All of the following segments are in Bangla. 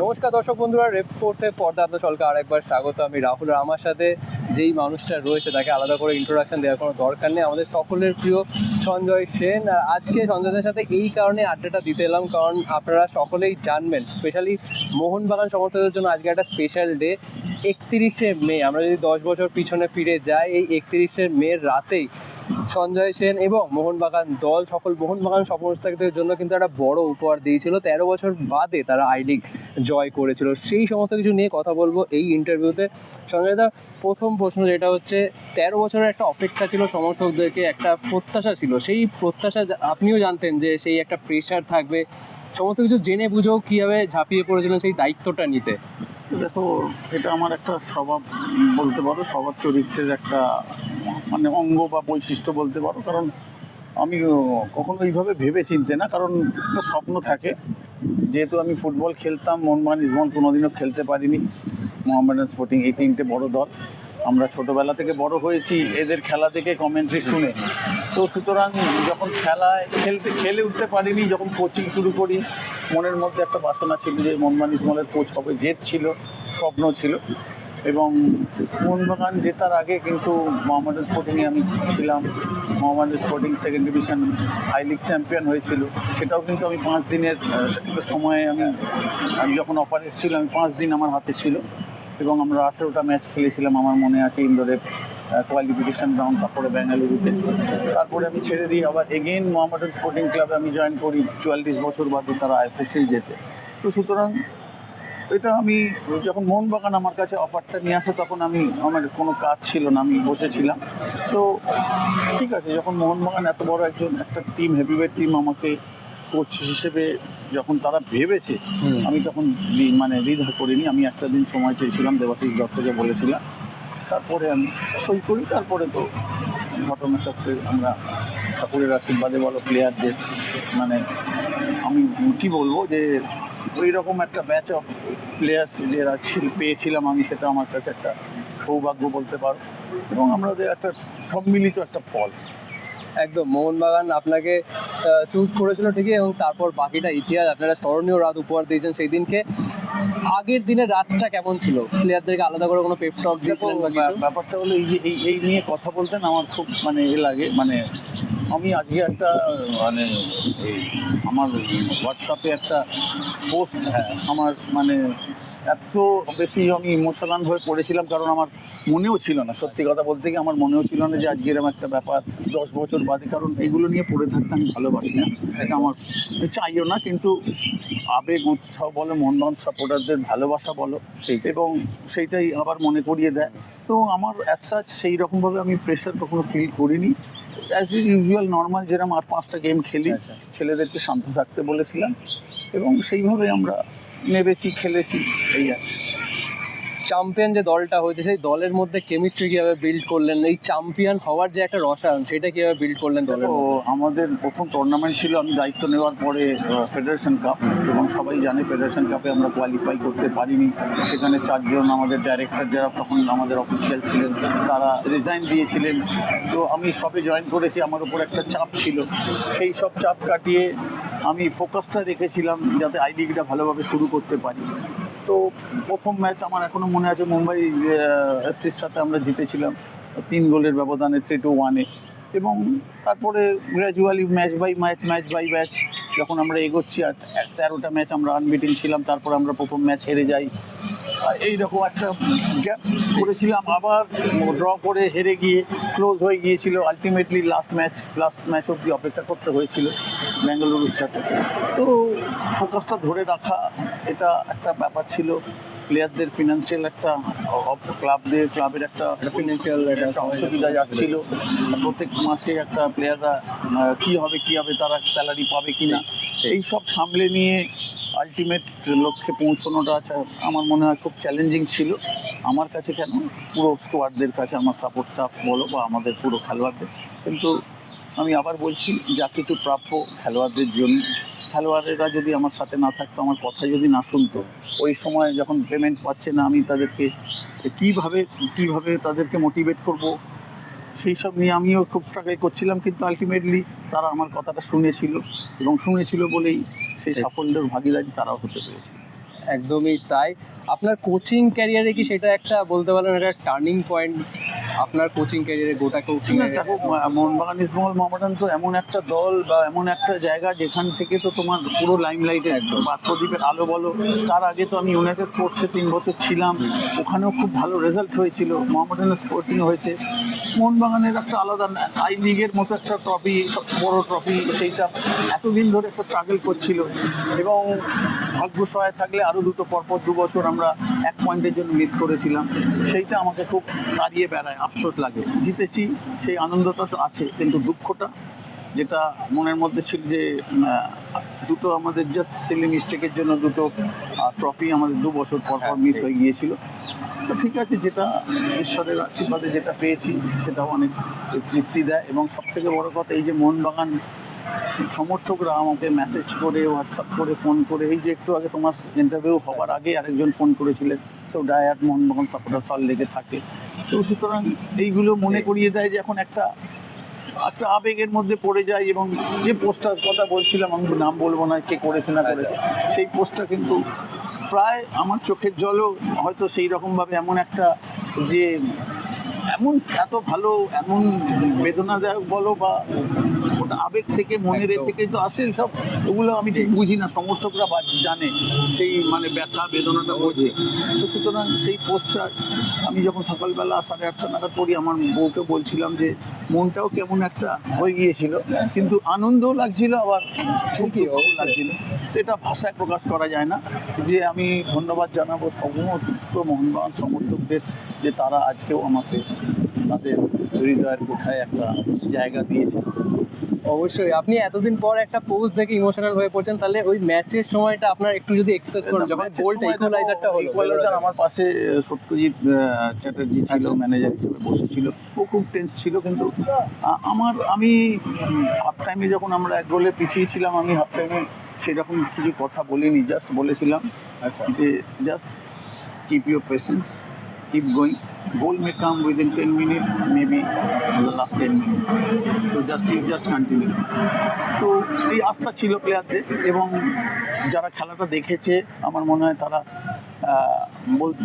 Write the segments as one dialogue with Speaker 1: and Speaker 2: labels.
Speaker 1: দর্শক বন্ধুরা রেপ স্পোর্টসে পর্দা আপনার সকলকে আরেকবার স্বাগত। আমি রাহুল আর আমার সাথে যেই মানুষটা রয়েছে, তাকে আলাদা করে ইন্ট্রোডাকশন দেওয়ার কোনো দরকার নেই। আমাদের সকলের প্রিয় সঞ্জয় সেন। আর আজকে সঞ্জয়দের সাথে এই কারণে আড্ডাটা দিতে এলাম, কারণ আপনারা সকলেই জানবেন স্পেশালি মোহনবাগান সমর্থকদের জন্য আজকে একটা স্পেশাল ডে একত্রিশে মে, আমরা যদি দশ বছর পিছনে ফিরে যাই, এই একত্রিশে মের রাতেই সঞ্জয় সেন এবং মোহনবাগান দল, সকল মোহনবাগান সমর্থকদের জন্য কিন্তু একটা বড় উপহার দিয়েছিল। তেরো বছর বাদে তারা আই লিগ জয় করেছিল। সেই সমস্ত কিছু নিয়ে কথা বলব এই ইন্টারভিউতে সঞ্জয় দা, প্রথম প্রশ্ন যেটা হচ্ছে, তেরো বছরের একটা অপেক্ষা ছিল সমর্থকদেরকে, একটা প্রত্যাশা ছিল। সেই প্রত্যাশা আপনিও জানতেন যে সেই একটা প্রেশার থাকবে। সমস্ত কিছু জেনে বুঝেও কীভাবে ঝাঁপিয়ে পড়েছিলেন সেই দায়িত্বটা নিতে?
Speaker 2: দেখো, এটা আমার একটা স্বভাব বলতে পারো, স্বভাব চরিত্রের একটা মানে অঙ্গ বা বৈশিষ্ট্য বলতে পারো। কারণ আমি কখনো এইভাবে ভেবে চিনতে না, কারণ একটা স্বপ্ন থাকে। যেহেতু আমি ফুটবল খেলতাম মোহনবাগান ইসবল কোনোদিনও খেলতে পারিনি। মোহামেডান স্পোর্টিং এই তিনটে বড় দল। আমরা ছোটোবেলা থেকে বড় হয়েছি, এদের খেলা দেখে কমেন্ট্রি শুনে। তো সুতরাং যখন খেলায় খেলতে, খেলে উঠতে পারিনি, যখন কোচিং শুরু করি, মনের মধ্যে একটা বাসনা ছিল যে মোহনবাগান ইসবলের কোচ হবে, জেদ ছিল, স্বপ্ন ছিল। এবং মোহনবাগান জেতার আগে কিন্তু মোহামেডান স্পোর্টিংয়ে আমি ছিলাম। Mohammedan Sporting second division high league champion হয়েছিল। সেটাও কিন্তু আমি পাঁচ দিনের সময়ে আমি আমি যখন অপারেট ছিল আমি পাঁচ দিন আমার হাতে ছিল। এবং আমরা আঠেরোটা ম্যাচ খেলেছিলাম, আমার মনে আছে ইন্দোরে কোয়ালিফিকেশন রাউন্ড তারপরে বেঙ্গালুরুতে তারপরে আমি ছেড়ে দিই, আবার এগেইন মোহামেডান স্পোর্টিং ক্লাবে আমি জয়েন করি, চুয়াল্লিশ বছর বাদে তারা আইএফএসিল যেতে। তো সুতরাং, এটা আমি যখন মোহনবাগান আমার কাছে অফারটা নিয়ে আসে, তখন আমি, আমার কোনো কাজ ছিল না, আমি বসেছিলাম। তো ঠিক আছে, যখন মোহনবাগান এত বড় একজন, একটা টিম হেভিওয়েট টিম আমাকে কোচ হিসেবে যখন তারা ভেবেছে আমি তখন মানে দ্বিধা করিনি। আমি একটা দিন সময় চেয়েছিলাম দেবাশিস দত্তকে বলেছিলাম। তারপরে আমি সই করি। তারপরে তো ঘটনাচক্রে আমরা ঠাকুরের আশীর্বাদে বলো প্লেয়ারদের মানে আমি কি বলব যে ওই রকম একটা ব্যাচ অফ প্লেয়ার্স যারা ছিল পেয়েছিলাম আমি সেটা আমার কাছে একটা সৌভাগ্য বলতে পারো। এবং আমাদের একটা সম্মিলিত একটা ফল।
Speaker 1: একদম মোহনবাগান আপনাকে চুজ করেছিল ঠিকই এবং তারপর বাকিটা ইতিহাস আপনারা স্মরণীয় রাত উপহার দিয়েছেন সেই দিনকে আগের দিনের রাতটা কেমন ছিল? প্লেয়ারদেরকে আলাদা করে কোনো পেপটক
Speaker 2: দেখো
Speaker 1: দিয়েছিলেন বা কিছু?
Speaker 2: ব্যাপারটা হলো এই যে এই এই নিয়ে কথা বলতে না আমার খুব মানে এ লাগে। মানে আমি আজকে একটা মানে এই আমার হোয়াটসঅ্যাপে একটা পোস্ট হ্যাঁ। আমার মানে এত বেশি আমি ইমোশনাল হয়ে পড়েছিলাম কারণ আমার মনেও ছিল না। সত্যি কথা বলতে গিয়ে আমার মনেও ছিল না যে আজকে এরকম একটা ব্যাপার। দশ বছর বাদে কারণ এগুলো নিয়ে পড়ে থাকতে আমি ভালোবাসি না। এটা আমার চাইও না কিন্তু আবেগ উৎসাহ বলো মোহনবাগান সাপোর্টারদের ভালোবাসা বলো এবং সেইটাই আবার মনে করিয়ে দেয়। তো আমার অ্যাজ সেই রকমভাবে আমি প্রেশার কখনো ফিল করিনি। অ্যাজ ইজ ইউজুয়াল নর্মাল যেরকম আর পাঁচটা গেম খেলি
Speaker 1: আচ্ছা।
Speaker 2: ছেলেদেরকে শান্ত থাকতে বলেছিলাম এবং সেইভাবে আমরা নেবেছি খেলেছি এই আর।
Speaker 1: চ্যাম্পিয়ন যে দলটা হয়েছে সেই দলের মধ্যে কেমিস্ট্রি কীভাবে বিল্ড করলেন? এই চ্যাম্পিয়ন হওয়ার যে একটা রসায়ন সেটা কীভাবে বিল্ড করলেন দলের
Speaker 2: তো আমাদের প্রথম টুর্নামেন্ট ছিল আমি দায়িত্ব নেওয়ার পরে ফেডারেশন কাপ এবং সবাই জানে ফেডারেশন কাপে আমরা কোয়ালিফাই করতে পারিনি। সেখানে চারজন আমাদের ডাইরেক্টর যারা তখন আমাদের অফিসিয়াল ছিলেন তারা রিজাইন দিয়েছিলেন। তো আমি সবে জয়েন করেছি আমার উপর একটা চাপ ছিল। সেই সব চাপ কাটিয়ে আমি ফোকাসটা রেখেছিলাম যাতে আই লিগটা ভালোভাবে শুরু করতে পারি। তো প্রথম ম্যাচ আমার এখনও মনে আছে, মুম্বাই এফসির সাথে আমরা জিতেছিলাম। তিন গোলের ব্যবধানে থ্রি টু ওয়ানে এবং তারপরে gradually match by match match by match যখন আমরা এগোচ্ছি, আর তেরোটা ম্যাচ আমরা আনবিটিং ছিলাম, তারপর আমরা প্রথম ম্যাচ হেরে যাই। এইরকম একটা গ্যাপ করেছিলাম। আবার ড্র করে হেরে গিয়ে ক্লোজ হয়ে গিয়েছিল। Ultimately last match last match অবধি অপেক্ষা করতে হয়েছিল। বেঙ্গালুরুর সাথে। তো ফোকাসটা ধরে রাখা এটা একটা ব্যাপার ছিল। প্লেয়ারদের ফিনান্সিয়াল একটা ক্লাবদের ক্লাবের একটা
Speaker 1: ফিনান্সিয়াল একটা
Speaker 2: একটা অসুবিধা যাচ্ছিল। প্রত্যেক মাসে একটা প্লেয়াররা কী হবে কী হবে তারা স্যালারি পাবে কি না এই সব সামলে নিয়ে আলটিমেট লক্ষ্যে পৌঁছানোটা আমার মনে হয় খুব চ্যালেঞ্জিং ছিল। আমার কাছে কেন? পুরো স্কোয়াডদের কাছে আমার সাপোর্টটা বলো বা আমাদের পুরো খেলোয়াড়দের। কিন্তু আমি আবার বলছি যা কিছু প্রাপ্য খেলোয়াড়দের জন্য খেলোয়াড়েরা যদি আমার সাথে না থাকতো আমার কথা যদি না শুনতো ওই সময় যখন পেমেন্ট পাচ্ছে না আমি তাদেরকে কীভাবে কীভাবে তাদেরকে মোটিভেট করব সেই সব নিয়ে আমিও খুব স্ট্রাগল করছিলাম কিন্তু আলটিমেটলি তারা আমার কথাটা শুনেছিল এবং শুনেছিল বলেই সেই সাফল্যের ভাগিদারি তারাও হতে পেরেছিল।
Speaker 1: একদমই তাই। আপনার কোচিং ক্যারিয়ারে কি সেটা একটা বলতে পারেন একটা টার্নিং পয়েন্ট আপনার কোচিং ক্যারিয়ারে গোটা কোচিং
Speaker 2: দেখো মোহনবাগান ইস্টবেঙ্গল মোহামেডান তো এমন একটা দল বা এমন একটা জায়গা যেখান থেকে তো তোমার পুরো লাইমলাইটে একদম। বা প্রদীপের আলো বলো তার আগে তো আমি ইউনাইটেড স্পোর্টসে তিন বছর ছিলাম ওখানেও খুব ভালো রেজাল্ট হয়েছিল মোহামেডানের স্পোর্টিং হয়েছে। মোহনবাগানের একটা আলাদা আই লিগের মতো একটা ট্রফি বড় ট্রফি সেইটা এতদিন ধরে একটা স্ট্রাগল করছিল। এবং ভাগ্য সহায় থাকলে আরও দুটো পরপর দু বছর আমরা এক পয়েন্টের জন্য মিস করেছিলাম। সেইটা আমাকে খুব তাড়িয়ে বেড়ায় আফসোস লাগে। জিতেছি সেই আনন্দটা তো আছে কিন্তু দুঃখটা যেটা মনের মধ্যে ছিল যে দুটো আমাদের জাস্ট সিলি মিস্টেকের জন্য দুটো ট্রফি আমাদের দু বছর পর পর মিস হয়ে। গিয়েছিল। তো ঠিক আছে যেটা ঈশ্বরের আশীর্বাদে যেটা পেয়েছি সেটাও অনেক তৃপ্তি দেয়। এবং সবথেকে বড় কথা এই যে মোহনবাগান সমর্থকরা আমাকে মেসেজ করে হোয়াটসঅ্যাপ করে ফোন করে। এই যে একটু আগে তোমার ইন্টারভিউ হবার আগে আরেকজন ফোন করেছিলেন। সেও ডায়াট মোহনবাগান সাপোর্টার সল লেগে থাকে। তো সুতরাং এইগুলো মনে করিয়ে দেয় যে এখন একটা একটা আবেগের মধ্যে পড়ে যায় এবং যে পোস্টটার কথা বলছিলাম আমি নাম বলব না কে করেছে না করেছে সেই পোস্টটা কিন্তু প্রায় আমার চোখের জলও হয়তো সেই রকমভাবে এমন একটা যে এমন এত ভালো এমন বেদনাদায়ক বলো বা আবেগ থেকে মনের থেকে তো আসে সব। ওগুলো আমি ঠিক বুঝি না সমর্থকরা বা জানে সেই মানে ব্যথা বেদনাটা বোঝে। তো সুতরাং সেই পোস্টটা আমি যখন সকালবেলা সাড়ে আটটা নাগাদ পড়ি আমার বউকে বলছিলাম যে মনটাও কেমন একটা হয়ে গিয়েছিল কিন্তু আনন্দও লাগছিল আবার ভালো লাগছিল। তো এটা ভাষায় প্রকাশ করা যায় না। যে আমি ধন্যবাদ জানাব সমস্ত মোহনবাগান সমর্থকদের যে তারা আজকেও আমাকে তাদের হৃদয়ের কোঠায় একটা জায়গা দিয়েছে।
Speaker 1: অবশ্যই। আপনি এতদিন পর একটা পোস্ট দেখে ইমোশনাল হয়ে পড়ছেন তাহলে ওই ম্যাচের সময়টা আপনার একটু যদি এক্সপ্রেস করেন যখন গোলটা ইকুয়ালাইজারটা হলো।
Speaker 2: equalizer আমার পাশে সত্যজিৎ চ্যাটার্জি ছিল
Speaker 1: আচ্ছা।
Speaker 2: ম্যানেজার হিসেবে বসেছিল। ও খুব টেন্স ছিল কিন্তু আমার আমি হাফ টাইমে যখন আমরা এক গোলে পিছিয়ে ছিলাম আমি হাফ টাইমে সেরকম কিছু কথা বলিনি জাস্ট বলেছিলাম
Speaker 1: আচ্ছা।
Speaker 2: যে just keep your patience keep going goal may come within ten minutes maybe last ten minutes so just you just continue তো এই আস্থা ছিল প্লেয়ারদের এবং যারা খেলাটা দেখেছে, আমার মনে হয় তারা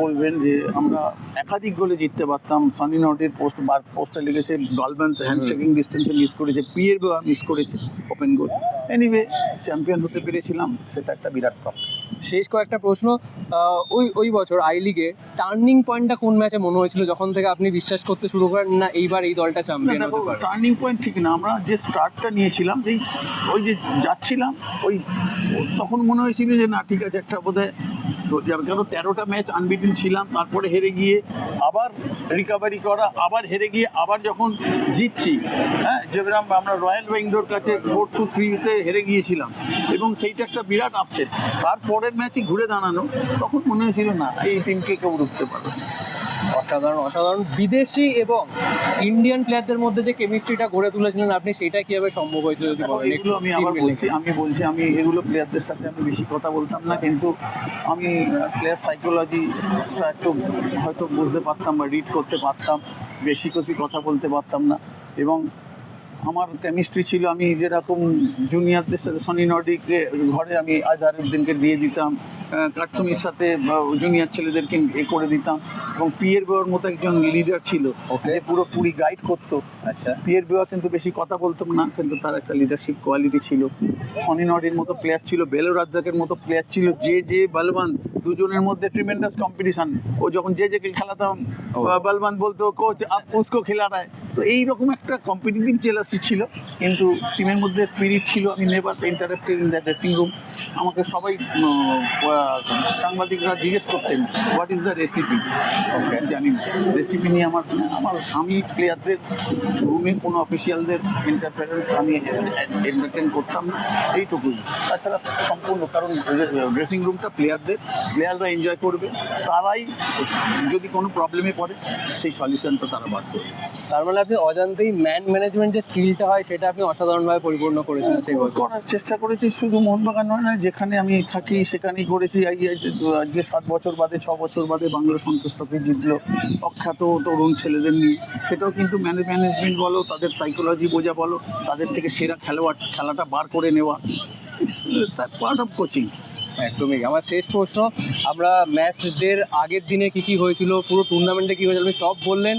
Speaker 2: বলবেন যে আমরা একাধিক গোলে জিততে পারতাম। সানি নটের পোস্ট বার পোস্টে লেগেছে গালবান হ্যান্ডশেকিং ডিস্টেন্সে মিস করেছে। পিয়ের মিস করেছে ওপেন গোল এনিওয়ে চ্যাম্পিয়ন হতে পেরেছিলাম সেটা একটা বিরাট প্রাপ্তি
Speaker 1: শেষ কয়েকটা প্রশ্ন। ওই ওই বছর আই লিগে টার্নিং পয়েন্টটা কোন ম্যাচে মনে হয়েছিল যখন থেকে আপনি বিশ্বাস করতে শুরু করেন না এইবার এই দলটা চ্যাম্পিয়ন হতে পারে
Speaker 2: টার্নিং পয়েন্ট ঠিক না। আমরা যে স্টার্টটা নিয়েছিলাম যেই ওই যে যাচ্ছিলাম ওই তখন মনে হয়েছিল যে না ঠিক আছে একটা বোধহয় কেন তেরোটা ম্যাচ আনবিটিন ছিলাম, তারপরে হেরে গিয়ে আবার রিকভারি করা, আবার হেরে গিয়ে আবার যখন জিতছি হ্যাঁ যেরকম আমরা রয়্যাল বেঙ্গলোর কাছে ফোর টু থ্রিতে হেরে গিয়েছিলাম, এবং সেইটা একটা বিরাট আপসেট তারপরের ম্যাচে ঘুরে দাঁড়ানো, তখন মনে হয়েছিল, না, এই টিমকে কেউ রুখতে পারবে।
Speaker 1: অসাধারণ অসাধারণ। বিদেশি এবং ইন্ডিয়ান প্লেয়ারদের মধ্যে যে কেমিস্ট্রিটা গড়ে তুলেছিলেন আপনি সেটা কীভাবে সম্ভব হয়েছিল যদি বলেন?
Speaker 2: এগুলো আমি আবার বলছি আমি বলছি আমি এগুলো প্লেয়ারদের সাথে আমি বেশি কথা বলতাম না কিন্তু আমি প্লেয়ার সাইকোলজিটা একটু হয়তো বুঝতে পারতাম বা রিড করতে পারতাম বেশি কিছু কথা বলতে পারতাম না। এবং আমার কেমিস্ট্রি ছিল আমি যেরকম জুনিয়রদের সাথে সনি নর্ডিকে ঘরে আমি আজহারুদ্দিনকে দিয়ে দিতাম কাটসুমির সাথে জুনিয়র ছেলেদেরকে এ করে দিতাম এবং পিয়ের বেওয়ার মতো একজন লিডার ছিল. যে পুরোপুরি গাইড করতো।
Speaker 1: আচ্ছা।
Speaker 2: পিয়ের বেওয়া কিন্তু বেশি কথা বলতাম না কিন্তু তার একটা লিডারশিপ কোয়ালিটি ছিল। সনি নডির মতো প্লেয়ার ছিল বেলো রাজ্জাকের মতো প্লেয়ার ছিল যে যে বলবান দুজনের মধ্যে ট্রিমেন্ডাস কম্পিটিশন ও যখন যে যেকে খেলাতাম। বলবান বলতো কোচ উসকো খেলা রায় তো এইরকম একটা কম্পিটিটিভ জেলাসি ছিল, কিন্তু টিমের মধ্যে স্পিরিট ছিল। আমি never interrupted in the dressing room আমাকে সবাই সাংবাদিকরা জিজ্ঞেস করতেন হোয়াট ইজ দ্য রেসিপি জানি রেসিপি নিয়ে আমার আমার, আমি প্লেয়ারদের রুমে কোনো অফিসিয়ালদের ইন্টারফারেন্স আমি এন্টারটেন করতাম না। এইটুকুই। তাছাড়া সম্পূর্ণ, কারণ ড্রেসিং রুমটা প্লেয়ারদের প্লেয়াররা এনজয় করবে। তারাই, যদি কোনো প্রবলেমে পড়ে, সেই সলিউশনটা তারা বার করবে।
Speaker 1: তার মানে আপনি অজান্তেই ম্যান ম্যানেজমেন্ট যে স্কিলটা হয় সেটা আপনি অসাধারণভাবে পরিপূর্ণ করেছিলেন সেই বছর।
Speaker 2: করার চেষ্টা করেছি শুধু মোহনবাগান নয় না যেখানে আমি থাকি সেখানেই করেছি। আজকে সাত বছর বাদে ছ বছর বাদে বাংলা সন্তোষ ট্রফি জিতলো। অখ্যাত তরুণ ছেলেদের নিয়ে। সেটাও কিন্তু ম্যানেজমেন্ট বলো তাদের সাইকোলজি বোঝা বলো তাদের থেকে সেরা খেলোয়াড় খেলাটা বার করে নেওয়া। পার্ট অফ কোচিং
Speaker 1: একদমই। আমার শেষ প্রশ্ন আমরা ম্যাচদের আগের দিনে কি কি হয়েছিল পুরো টুর্নামেন্টে কি হয়েছিল আপনি সব বললেন।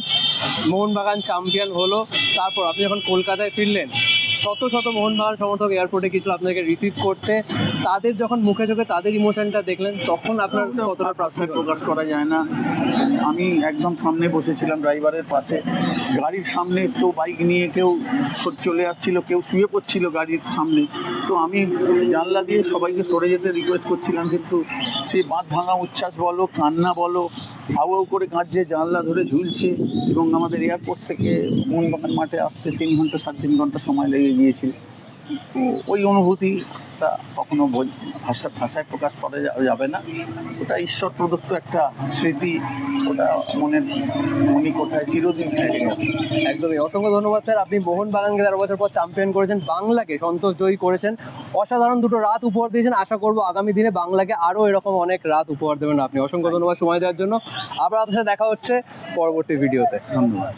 Speaker 1: মোহনবাগান চ্যাম্পিয়ন হলো। তারপর আপনি যখন কলকাতায় ফিরলেন শত শত মোহনবাগান সমর্থক এয়ারপোর্টে গিয়েছিল আপনাকে রিসিভ করতে, তাদের যখন মুখে চোখে তাদের ইমোশনটা দেখলেন, তখন আপনার কতটা
Speaker 2: ভাষায় প্রকাশ করা যায় না। আমি একদম সামনে বসেছিলাম ড্রাইভারের পাশে। গাড়ির সামনে তো বাইক নিয়ে কেউ চলে আসছিল, কেউ শুয়ে পড়ছিল গাড়ির সামনে। তো আমি জানলা দিয়ে সবাইকে সরে যেতে রিকোয়েস্ট করছিলাম, কিন্তু সেই বাঁধ ভাঙা উচ্ছ্বাস বলো, কান্না বলো, হাউ হাউ করে কাঁদছে, জানলা ধরে ঝুলছে এবং আমাদের এয়ারপোর্ট থেকে মোহনবাগান মাঠে আসতে তিন ঘণ্টা, সাড়ে তিন ঘণ্টা সময় লেগে গিয়েছিল। তো ওই অনুভূতিটা কখনো ভাষা ভাষায় প্রকাশ করা যাবে না। ওটা ঈশ্বর প্রদত্ত একটা স্মৃতি ওটা মনের মনি কোঠায় চিরদিন
Speaker 1: একদমই। অসংখ্য ধন্যবাদ স্যার। আপনি মোহন বাগানকে তেরো বছর পর চ্যাম্পিয়ন করেছেন বাংলাকে সন্তোষ জয়ী করেছেন। অসাধারণ দুটো রাত উপহার দিয়েছেন। আশা করব আগামী দিনে বাংলাকে আরও এরকম অনেক রাত উপহার দেবেন আপনি। অসংখ্য ধন্যবাদ সময় দেওয়ার জন্য। আবার আপনার সাথে দেখা হচ্ছে পরবর্তী ভিডিওতে।
Speaker 2: ধন্যবাদ।